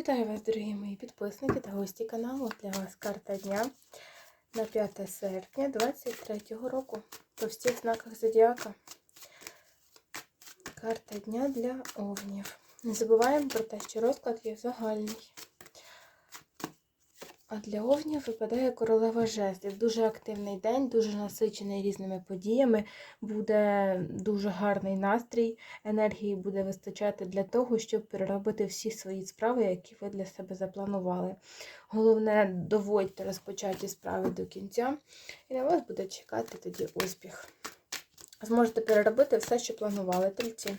Вітаю вас, дорогі мої підписники та гості каналу. Для вас карта дня на 5 серпня 2023 року. По всіх знаках зодіака. Карта дня для овнів. Не забуваємо про те, що розклад є загальний. А для овнів випадає королева жезлів. Дуже активний день, дуже насичений різними подіями. Буде дуже гарний настрій, енергії буде вистачати для того, щоб переробити всі свої справи, які ви для себе запланували. Головне, доводьте розпочаті справи до кінця, і на вас буде чекати тоді успіх. Зможете переробити все, що планували тельці.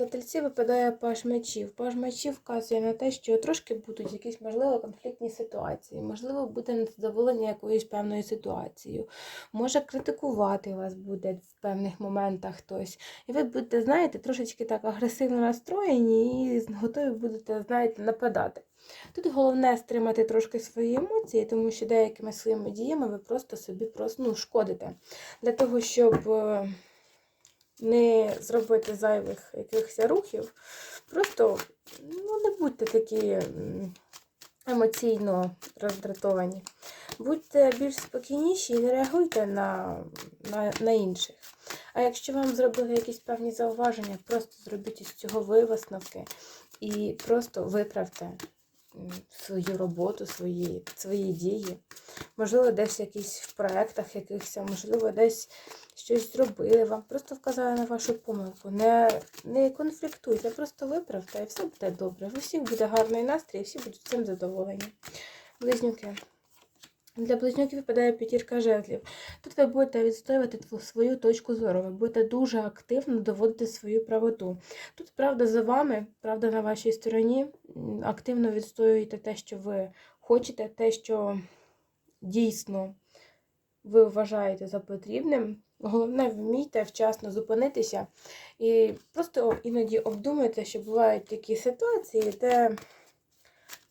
Для тельців випадає паж мечів. Паж мечів вказує на те, що трошки будуть якісь, можливо, конфліктні ситуації, можливо, буде незадоволення якоюсь певною ситуацією. Може критикувати вас буде в певних моментах хтось. І ви будете, знаєте, трошечки так агресивно настроєні і готові будете, знаєте, нападати. Тут головне стримати трошки свої емоції, тому що деякими своїми діями ви просто собі просто, ну, шкодите. Для того, щоб не зробити зайвих якихось рухів. Просто ну, не будьте такі емоційно роздратовані. Будьте більш спокійніші і не реагуйте на, на, на інших. А якщо вам зробили якісь певні зауваження, просто зробіть із цього висновки і просто виправте свою роботу, свої свої дії. Можливо, десь якісь в проєктах якихось, можливо, десь щось зробили, вам просто вказали на вашу помилку. Не не конфліктуйте, просто виправте і все буде добре. У всіх буде гарний настрій, і всі будуть цим задоволені. Близнюки. Для близнюків випадає п'ятірка жезлів. Тут ви будете відстоювати свою точку зору, ви будете дуже активно доводити свою правоту. Тут правда за вами, правда на вашій стороні. Активно відстоюєте те, що ви хочете, те, що дійсно ви вважаєте за потрібним. Головне, вмійте вчасно зупинитися і просто іноді обдумайте, що бувають такі ситуації, де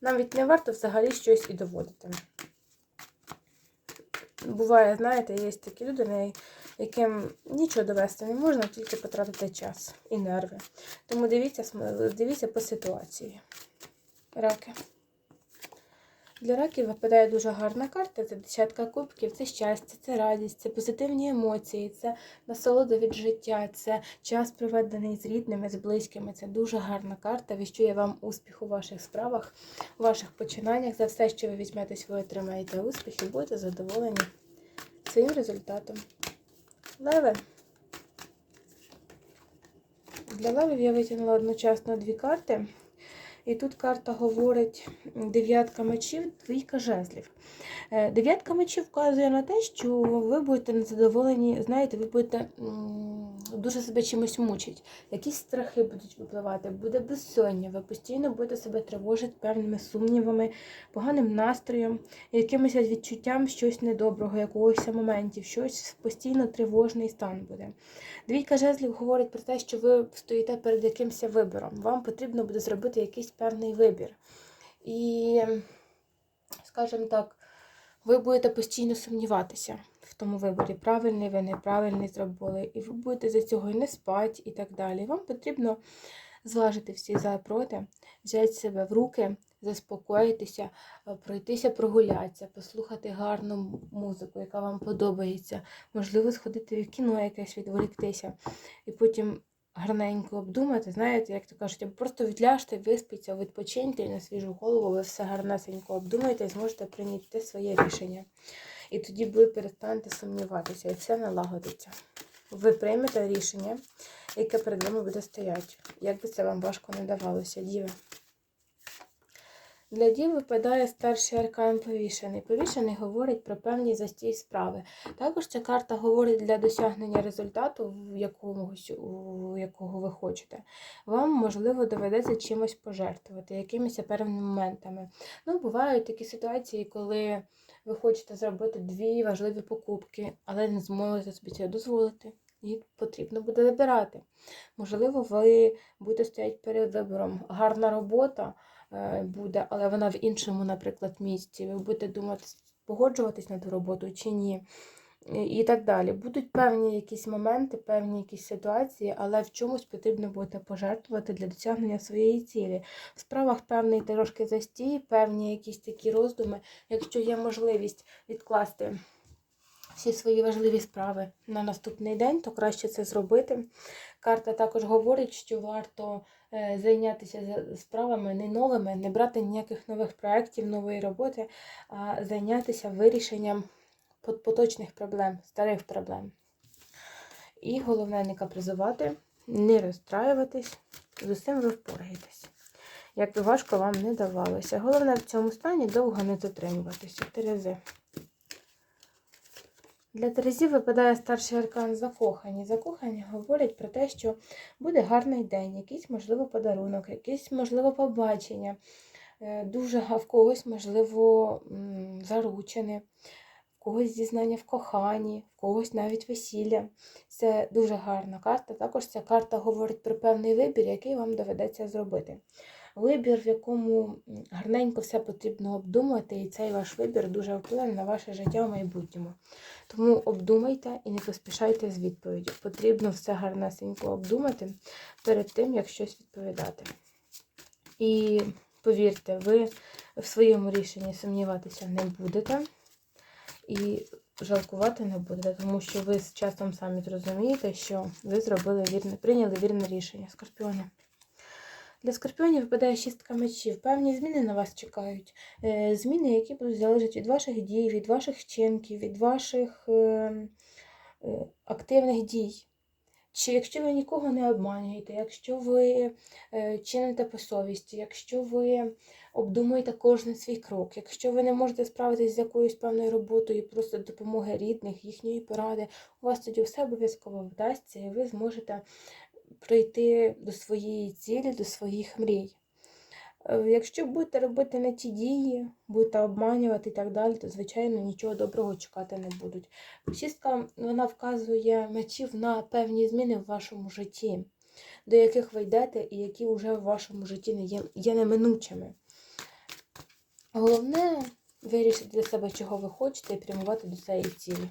навіть не варто взагалі щось і доводити. Буває, знаєте, є такі люди, яким нічого довести не можна, тільки потратити час і нерви. Тому дивіться, дивіться по ситуації. Раки. Для раків випадає дуже гарна карта. Це десятка кубків, це щастя, це радість, це позитивні емоції, це насолода від життя, це час проведений з рідними, з близькими. Це дуже гарна карта. Віщує вам успіх у ваших справах, у ваших починаннях. За все, що ви візьметесь, ви отримаєте успіх і будете задоволені своїм результатом. Леве. Для левів я витягнула одночасно дві карти. І тут карта говорить дев'ятка мечів, двійка жезлів. Е, дев'ятка мечів вказує на те, що ви будете незадоволені, знаєте, ви будете дуже себе чимось мучити. Якісь страхи будуть випливати, буде безсоння, ви постійно будете себе тривожити певними сумнівами, поганим настроєм, якимось відчуттям щось недоброго, якогось моментів, щось постійно тривожний стан буде. Двійка жезлів говорить про те, що ви стоїте перед якимось вибором. Вам потрібно буде зробити якийсь певний вибір. І, скажімо так, ви будете постійно сумніватися тому виборі, правильний ви неправильний зробили, і ви будете за цього і не спати, і так далі. Вам потрібно зважити всі за і проти, взяти себе в руки, заспокоїтися, пройтися, прогулятися, послухати гарну музику, яка вам подобається, можливо, сходити в кіно якесь відволіктися, і потім гарненько обдумати, знаєте, як то кажуть, просто відляжте, виспіться, відпочиньте на свіжу голову, ви все гарнесенько обдумаєте і зможете прийняти своє рішення. І тоді ви перестанете сумніватися, і все налагодиться. Ви приймете рішення, яке перед вами буде стояти. Як би це вам важко не давалося, діви. Для дів випадає старший аркан повішений. Повішений говорить про певні застій справи. Також ця карта говорить для досягнення результату, в якомусь, у якого ви хочете. Вам, можливо, доведеться чимось пожертвувати, якимись певними моментами. Ну, Бувають такі ситуації, коли ви хочете зробити дві важливі покупки, але не зможете собі це дозволити. І потрібно буде вибирати. Можливо, ви будете стояти перед вибором. Гарна робота. Е, буде, але вона в іншому, наприклад, місці. Ви будете думати, погоджуватись на ту роботу чи ні. І так далі. Будуть певні якісь моменти, певні якісь ситуації, але в чомусь потрібно буде пожертвувати для досягнення своєї цілі. В справах певний трошки застій, певні якісь такі роздуми, якщо є можливість відкласти всі свої важливі справи на наступний день, то краще це зробити. Карта також говорить, що варто е, зайнятися за- справами не новими, не брати ніяких нових проєктів, нової роботи, а зайнятися вирішенням поточних проблем, старих проблем. І головне не капризувати, не розстраюватись, з усім ви впораєтесь. Як би важко вам не давалося. Головне в цьому стані довго не затримуватися. Терези. Для Терезів випадає старший аркан закохані. Закохані говорять про те, що буде гарний день, якийсь, можливо, подарунок, якесь, можливо, побачення. Е, Дуже в когось, можливо, заручене, в когось зізнання в коханні, в когось навіть весілля. Це дуже гарна карта. Також ця карта говорить про певний вибір, який вам доведеться зробити. Вибір, в якому гарненько все потрібно обдумати, і цей ваш вибір дуже вплине на ваше життя в майбутньому. Тому обдумайте і не поспішайте з відповіддю. Потрібно все гарнесенько обдумати перед тим, як щось відповідати. І повірте, ви в своєму рішенні сумніватися не будете і жалкувати не будете, тому що ви з часом самі зрозумієте, що ви зробили вірне, прийняли вірне рішення. Скорпіони. Для скорпіонів випадає шістка мечів. Певні зміни на вас чекають. Е, Зміни, які будуть залежати від ваших дій, від ваших вчинків, від ваших е, е, активних дій. Чи якщо ви нікого не обманюєте, якщо ви е, чините по совісті, якщо ви обдумуєте кожен свій крок, якщо ви не можете справитися з якоюсь певною роботою, просто допомоги рідних, їхньої поради, у вас тоді все обов'язково вдасться, і ви зможете прийти до своєї цілі, до своїх мрій. Е, Якщо будете робити не ті дії, будете обманювати і так далі, то, звичайно, нічого доброго чекати не будуть. Шістка вона вказує мечів на певні зміни в вашому житті, до яких ви йдете і які вже в вашому житті не є, є неминучими. Головне вирішити для себе, чого ви хочете, і прямувати до цієї цілі.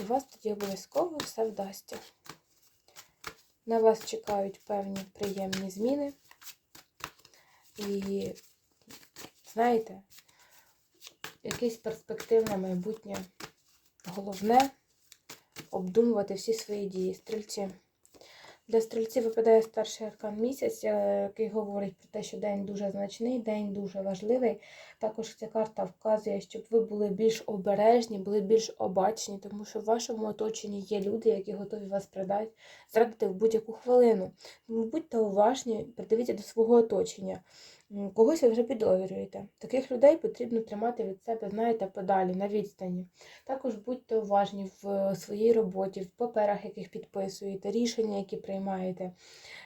І вас тоді обов'язково все вдасться. На вас чекають певні приємні зміни. І, знаєте, якесь перспективне майбутнє. Головне обдумувати всі свої дії. Стрільці. Для стрільців випадає старший аркан місяць, е, який говорить про те, що день дуже значний, день дуже важливий. Також ця карта вказує, щоб ви були більш обережні, були більш обачні, тому що в вашому оточенні є люди, які готові вас продати, зрадити в будь-яку хвилину. Тому будьте уважні, придивіться до свого оточення. Когось ви вже підозрюєте. Таких людей потрібно тримати від себе, знаєте, подалі, на відстані. Також будьте уважні в своїй роботі, в паперах, яких підписуєте, рішення, які приймаєте.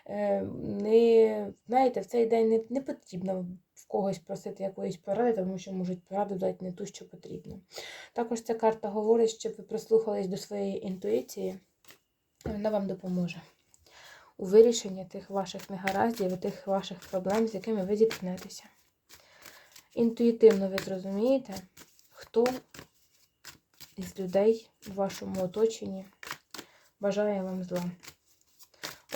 Е, Не, знаєте, в цей день не, не потрібно в когось просити якоїсь поради, тому що можуть пораду дати не ту, що потрібно. Також ця карта говорить, щоб ви прислухались до своєї інтуїції, вона вам допоможе у вирішенні тих ваших негараздів і тих ваших проблем, з якими ви зіткнетеся. Інтуїтивно ви зрозумієте, хто із людей у вашому оточенні бажає вам зла.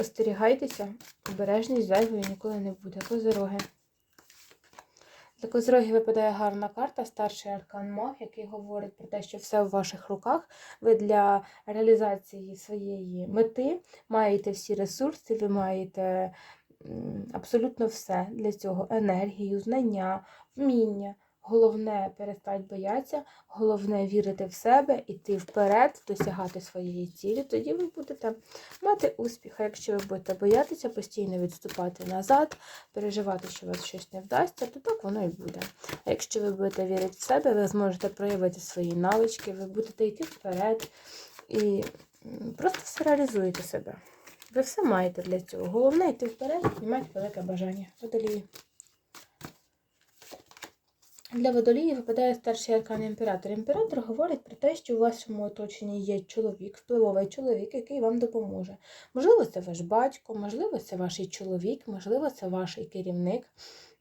Остерігайтеся, обережність зайвою ніколи не буде. Козироги. Для козирогів випадає гарна карта, старший аркан Маг, який говорить про те, що все в ваших руках. Ви для реалізації своєї мети маєте всі ресурси, ви маєте абсолютно все для цього: енергію, знання, вміння. Головне перестать боятися, головне вірити в себе, іти вперед, досягати своєї цілі. Тоді ви будете мати успіх. А якщо ви будете боятися, постійно відступати назад, переживати, що у вас щось не вдасться, то так воно і буде. А якщо ви будете вірити в себе, ви зможете проявити свої навички, ви будете йти вперед і просто все реалізуєте себе. Ви все маєте для цього. Головне йти вперед і мати велике бажання. Водолії. Для водолії випадає старший аркан імператор. Імператор говорить про те, що у вашому оточенні є чоловік, впливовий чоловік, який вам допоможе. Можливо, це ваш батько, можливо, це ваш чоловік, можливо, це ваш керівник.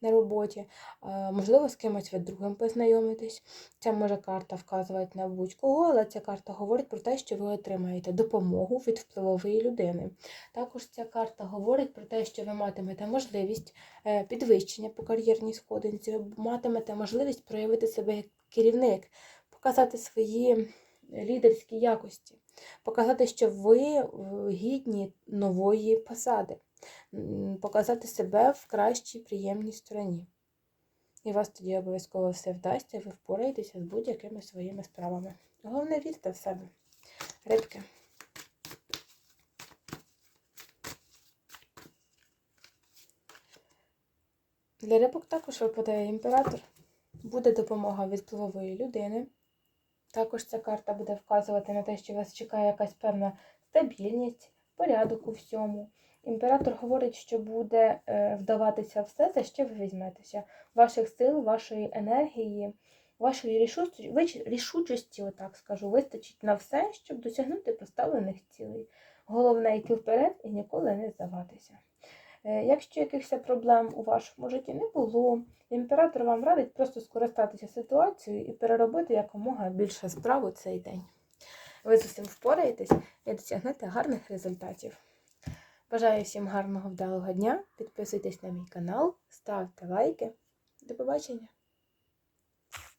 На роботі, е, можливо, з кимось ви другим познайомитесь. Ця може карта вказувати на будь-кого, але ця карта говорить про те, що ви отримаєте допомогу від впливової людини. Також ця карта говорить про те, що ви матимете можливість е, підвищення по кар'єрній сходинці, матимете можливість проявити себе як керівник, показати свої лідерські якості, показати, що ви е, гідні нової посади, показати себе в кращій, приємній стороні. І вас тоді обов'язково все вдасться, ви впораєтеся з будь-якими своїми справами. Головне, вірте в себе. Рибки. Для рибок також випадає імператор. Буде допомога від впливової людини. Також ця карта буде вказувати на те, що вас чекає якась певна стабільність, порядок у всьому. Імператор говорить, що буде е, вдаватися все, за що ви візьметеся. Ваших сил, вашої енергії, вашої рішучості, отак скажу, вистачить на все, щоб досягнути поставлених цілей. Головне йти вперед і ніколи не здаватися. Е, Якщо якихось проблем у вашому житті не було, імператор вам радить просто скористатися ситуацією і переробити якомога більше справ у цей день. Ви з усім впораєтесь і досягнете гарних результатів. Бажаю всім гарного вдалого дня. Підписуйтесь на мій канал, ставте лайки. До побачення!